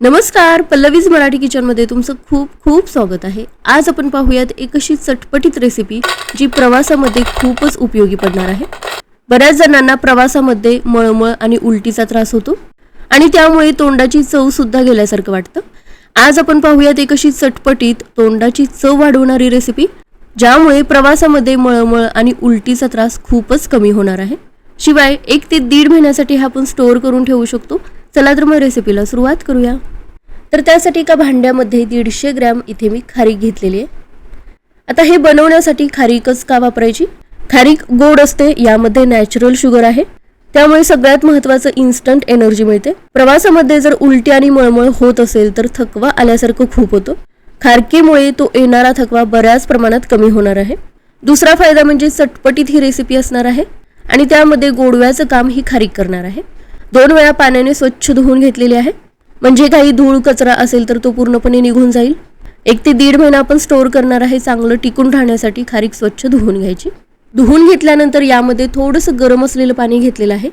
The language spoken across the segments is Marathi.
नमस्कार पल्लवीज मराठी किचनमध्ये तुमचं खूप खूप स्वागत आहे. आज आपण पाहूयात एक अशी चटपटीत रेसिपी जी प्रवासामध्ये खूपच उपयोगी पडणार आहे. बऱ्याच जणांना प्रवासामध्ये मळमळ आणि उलटीचा त्रास होतो आणि त्यामुळे तोंडाची चव सुद्धा गेल्यासारखं वाटतं. आज आपण पाहूयात एक अशी चटपटीत तोंडाची चव वाढवणारी रेसिपी ज्यामुळे प्रवासामध्ये मळमळ आणि उलटीचा त्रास खूपच कमी होणार आहे. शिवाय एक ते दीड महिन्यासाठी हा आपण स्टोअर करून ठेवू शकतो. चला तर मग रेसिपीला सुरुवात करूया. तर त्यासाठी एका भांड्यामध्ये दीडशे ग्रॅम इथे मी खारीक घेतलेली आहे. आता हे बनवण्यासाठी खारीकच का वापरायची? खारीक गोड असते यामध्ये नॅचरल शुगर आहे. त्यामुळे सगळ्यात महत्त्वाचं इन्स्टंट एनर्जी मिळते. प्रवासामध्ये जर उलटी आणि मळमळ होत असेल तर थकवा आल्यासारखं खूप होतो. खारकीमुळे तो येणारा थकवा बऱ्याच प्रमाणात कमी होणार आहे. दुसरा फायदा म्हणजे चटपटीत ही रेसिपी असणार आहे आणि त्यामध्ये गोडव्याचं काम ही खारीक करणार आहे. दोन वेळा पाण्याने स्वच्छ धुवून घेतलेली आहे. म्हणजे काही धूळ कचरा असेल तर तो पूर्णपणे निघून जाईल. एक ते दीड महिना आपण स्टोअर करणार आहे चांगलं टिकून राहण्यासाठी खारीक स्वच्छ धुवून घ्यायची. धुवून घेतल्यानंतर यामध्ये थोडंसं गरम असलेलं पाणी घेतलेलं आहे.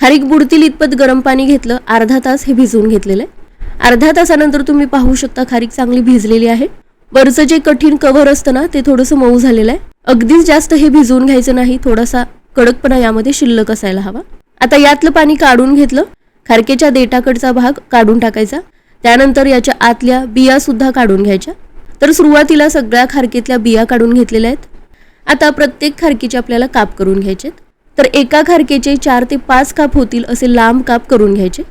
खारीक बुडतील इतपत गरम पाणी घेतलं अर्धा तास हे भिजवून घेतलेलं आहे. अर्ध्या तासानंतर तुम्ही पाहू शकता खारीक चांगली भिजलेली आहे. वरचं जे कठीण कव्हर असतं ना ते थोडंसं मऊ झालेलं आहे. अगदीच जास्त हे भिजवून घ्यायचं नाही थोडासा कडकपणा यामध्ये शिल्लक असायला हवा. आता यातलं पाणी काढून घेतलं. खारकेच्या देठाकडचा भाग काढून टाकायचा. त्यानंतर याच्या आतल्या बिया सुद्धा काढून घ्यायच्या. तर सुरुवातीला सगळ्या खारकेतल्या बिया काढून घेतलेल्या आहेत. आता प्रत्येक खारकीचे आपल्याला काप करून घ्यायचे तर एका खारकेचे चार ते पाच काप होतील असे लांब काप करून घ्यायचे.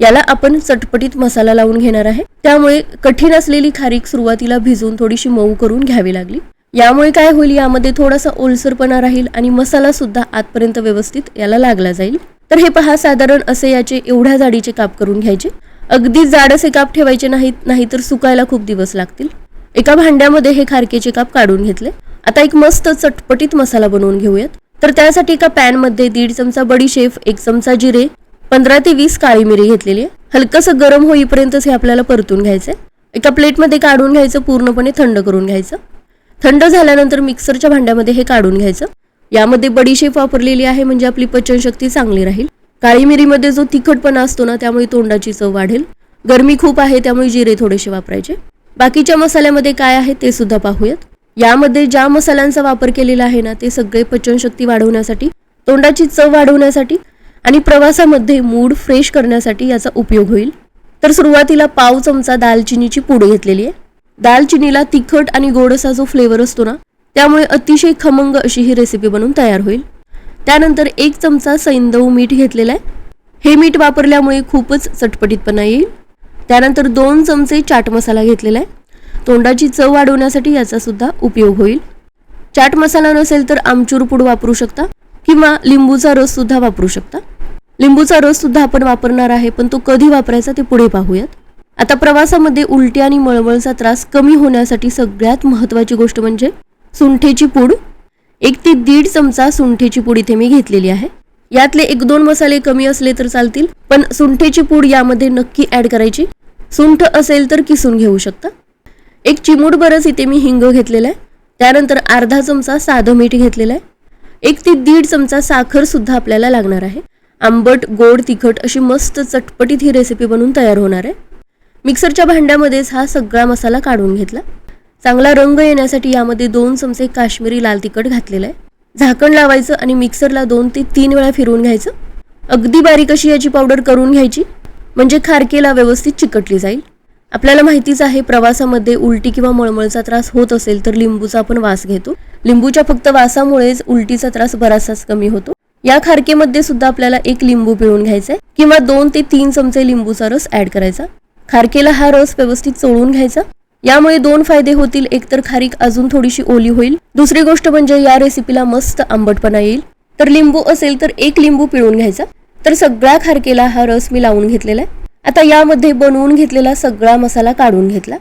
याला आपण चटपटीत मसाला लावून घेणार आहे. त्यामुळे कठीण असलेली खारीक सुरुवातीला भिजून थोडीशी मऊ करून घ्यावी लागली. यामुळे काय होईल? यामध्ये थोडासा ओलसरपणा राहील आणि मसाला सुद्धा आतपर्यंत व्यवस्थित याला लागला जाईल. तर हे पहा साधारण असे याचे एवढ्या जाडीचे काप करून घ्यायचे. अगदी जाड असे काप ठेवायचे नाहीत नाहीतर सुकायला खूप दिवस लागतील. एका भांड्यामध्ये हे खारकेचे काप काढून घेतले. आता एक मस्त चटपटीत मसाला बनवून घेऊयात. तर त्यासाठी एका पॅनमध्ये दीड चमचा बडीशेफ एक चमचा जिरे पंधरा ते वीस काळी मिरी घेतलेली आहे. हलकंसं गरम होईपर्यंतच हे आपल्याला परतून घ्यायचंय. एका प्लेटमध्ये काढून घ्यायचं पूर्णपणे थंड करून घ्यायचं. थंड झाल्यानंतर मिक्सरच्या भांड्यामध्ये हे काढून घ्यायचं. यामध्ये बडीशेप वापरलेली आहे म्हणजे आपली पचनशक्ती चांगली राहील. काळी मिरीमध्ये जो तिखटपणा असतो ना त्यामुळे तोंडाची चव वाढेल. गरमी खूप आहे त्यामुळे जिरे थोडेसे वापरायचे. बाकीच्या मसाल्यामध्ये काय आहे ते सुद्धा पाहूयात. यामध्ये ज्या मसाल्यांचा वापर केलेला आहे ना ते सगळे पचनशक्ती वाढवण्यासाठी तोंडाची चव वाढवण्यासाठी आणि प्रवासामध्ये मूड फ्रेश करण्यासाठी याचा उपयोग होईल. तर सुरुवातीला पाव चमचा दालचिनीची पूड घेतलेली आहे. दालचिनीला तिखट आणि गोड असा जो फ्लेवर असतो ना त्यामुळे अतिशय खमंग अशी ही रेसिपी बनवून तयार होईल. त्यानंतर एक चमचा सैंदव मीठ घेतलेला आहे. हे मीठ वापरल्यामुळे खूपच चटपटीतपणा येईल. त्यानंतर दोन चमचे चाट मसाला घेतलेला आहे. तोंडाची चव वाढवण्यासाठी याचा सुद्धा उपयोग होईल. चाट मसाला नसेल तर आमचूर पूड वापरू शकता किंवा लिंबूचा रस सुद्धा वापरू शकता. लिंबूचा रस सुद्धा आपण वापरणार आहे पण तो कधी वापरायचा ते पुढे पाहूयात. आता प्रवासामध्ये उलटी आणि मळमळचा त्रास कमी होण्यासाठी सगळ्यात महत्त्वाची गोष्ट म्हणजे सुंठेची पूड. एक ते दीड चमचा सुंठेची पूड इथे मी घेतलेली आहे. यातले एक दोन मसाले कमी असले तर चालतील पण सुंठेची पूड यामध्ये नक्की ऍड करायची. सुंठ असेल तर किसून घेऊ शकता. एक चिमूट बरंच इथे मी हिंग घेतलेला आहे. त्यानंतर अर्धा चमचा साधं मीठ घेतलेलं आहे. एक ते दीड चमचा साखर सुद्धा आपल्याला लागणार आहे. आंबट गोड तिखट अशी मस्त चटपटीत ही रेसिपी बनवून तयार होणार आहे. मिक्सरच्या भांड्यामध्येच हा सगळा मसाला काढून घेतला. चांगला रंग येण्यासाठी यामध्ये दोन चमचे काश्मीरी लाल तिखट घातलेलं आहे. झाकण लावायचं आणि मिक्सरला दोन ते तीन वेळा फिरवून घ्यायचं. अगदी बारीक अशी याची पावडर करून घ्यायची म्हणजे खारकेला व्यवस्थित चिकटली जाईल. आपल्याला माहितीच आहे प्रवासामध्ये उलटी किंवा मळमळचा त्रास होत असेल तर लिंबूचा आपण वास घेतो. लिंबूच्या फक्त वासामुळेच उलटीचा त्रास बराचसाच कमी होतो. या खारकेमध्ये सुद्धा आपल्याला एक लिंबू पिळून घ्यायचा आहे किंवा दोन ते तीन चमचे लिंबूचा रस ऍड करायचा. खारकेला हा रस व्यवस्थित चोळून घ्यायचा. यामुळे दोन फायदे होतील. एक तर खारीक अजून थोडीशी ओली होईल. दुसरी गोष्ट म्हणजे या रेसिपीला मस्त आंबटपणा येईल. तर लिंबू असेल तर एक लिंबू पिळून घ्यायचा. तर सगळ्या खारकेला हा रस मी लावून घेतलेला आहे. आता यामध्ये बनवून घेतलेला सगळा मसाला काढून घेतला.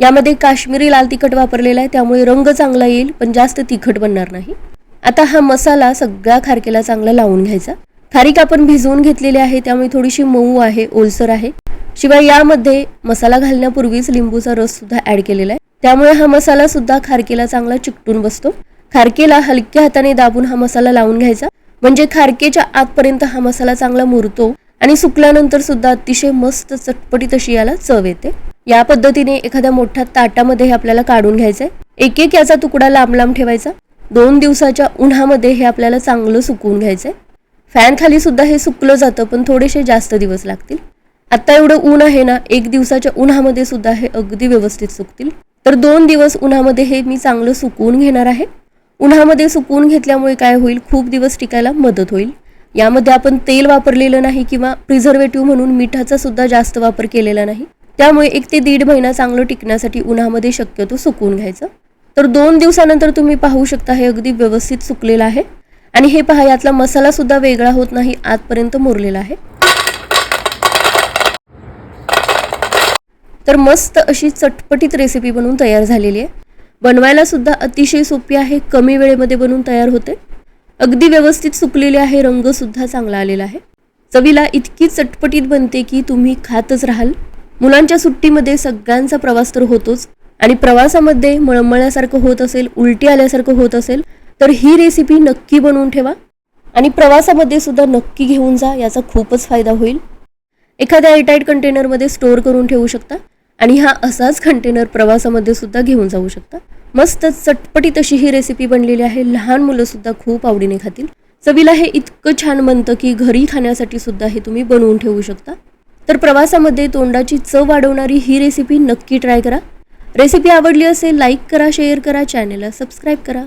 यामध्ये काश्मीरी लाल तिखट वापरलेला आहे. त्यामुळे रंग चांगला येईल पण जास्त तिखट बनणार नाही. आता हा मसाला सगळ्या खारकेला चांगला लावून घ्यायचा. खारीक आपण भिजवून घेतलेली आहे त्यामुळे थोडीशी मऊ आहे ओलसर आहे. शिवाय यामध्ये मसाला घालण्यापूर्वीच लिंबूचा रस सुद्धा ऍड केलेला आहे. त्यामुळे हा मसाला सुद्धा खारकेला चांगला चिकटून बसतो. खारकेला हलक्या हाताने दाबून हा मसाला लावून घ्यायचा. म्हणजे खारकेच्या आतपर्यंत हा मसाला चांगला मुरतो आणि सुकल्यानंतर सुद्धा अतिशय मस्त चटपटीत अशी याला चव येते. या पद्धतीने एखाद्या मोठ्या ताटामध्ये हे आपल्याला काढून घ्यायचंय. एक एक याचा तुकडा लांब लांब ठेवायचा. दोन दिवसाच्या उन्हामध्ये हे आपल्याला चांगलं सुकवून घ्यायचंय. फॅन खाली सुद्धा हे सुकलं जातं पण थोडेसे जास्त दिवस लागतील. आता एवढं ऊन आहे ना एक दिवसाच्या उन्हामध्ये सुद्धा हे अगदी व्यवस्थित सुकतील. तर दोन दिवस उन्हामध्ये हे मी चांगलं सुकवून घेणार आहे. उन्हामध्ये सुकवून घेतल्यामुळे काय होईल खूप दिवस टिकायला मदत होईल. यामध्ये आपण तेल वापरलेलं नाही किंवा प्रिझर्वेटिव्ह म्हणून मिठाचा सुद्धा जास्त वापर केलेला नाही. त्यामुळे एक ते दीड महिना चांगलं टिकण्यासाठी उन्हामध्ये शक्यतो सुकवून घ्यायचं. तर दोन दिवसानंतर तुम्ही पाहू शकता हे अगदी व्यवस्थित सुकलेलं आहे. आणि हे पहा यातला मसाला सुद्धा वेगळा होत नाही आतपर्यंत मुरलेला आहे. तर मस्त अशी चटपटीत रेसिपी बनवून तयार झालेली आहे. बनवायला सुद्धा अतिशय सोपी आहे कमी वेळेमध्ये बनवून तयार होते. अगदी व्यवस्थित सुकलेले आहे रंग सुद्धा चांगला आलेला आहे. चवीला इतकी चटपटीत बनते की तुम्ही खातच राहाल. मुलांच्या सुट्टीमध्ये सगळ्यांचा प्रवास तर होतोच. आणि प्रवासामध्ये मळमळल्यासारखं होत असेल उलटी आल्यासारखं होत असेल तर ही रेसिपी नक्की बनवून ठेवा. आणि प्रवासामध्ये सुद्धा नक्की घेऊन जा याचा खूपच फायदा होईल. एखाद्या एअरटाईट कंटेनरमध्ये स्टोअर करून ठेवू शकता. आणि हा असाच कंटेनर प्रवासामध्ये सुद्धा घेऊन जाऊ शकता. मस्त चटपटीत अशी ही रेसिपी बनलेली आहे. लहान मुलंसुद्धा खूप आवडीने खातील. चवीला हे इतकं छान बनतं की घरी खाण्यासाठी सुद्धा हे तुम्ही बनवून ठेवू शकता. तर प्रवासामध्ये तोंडाची चव वाढवणारी ही रेसिपी नक्की ट्राय करा. रेसिपी आवडली असेल लाईक करा शेअर करा चॅनेलला सबस्क्राईब करा.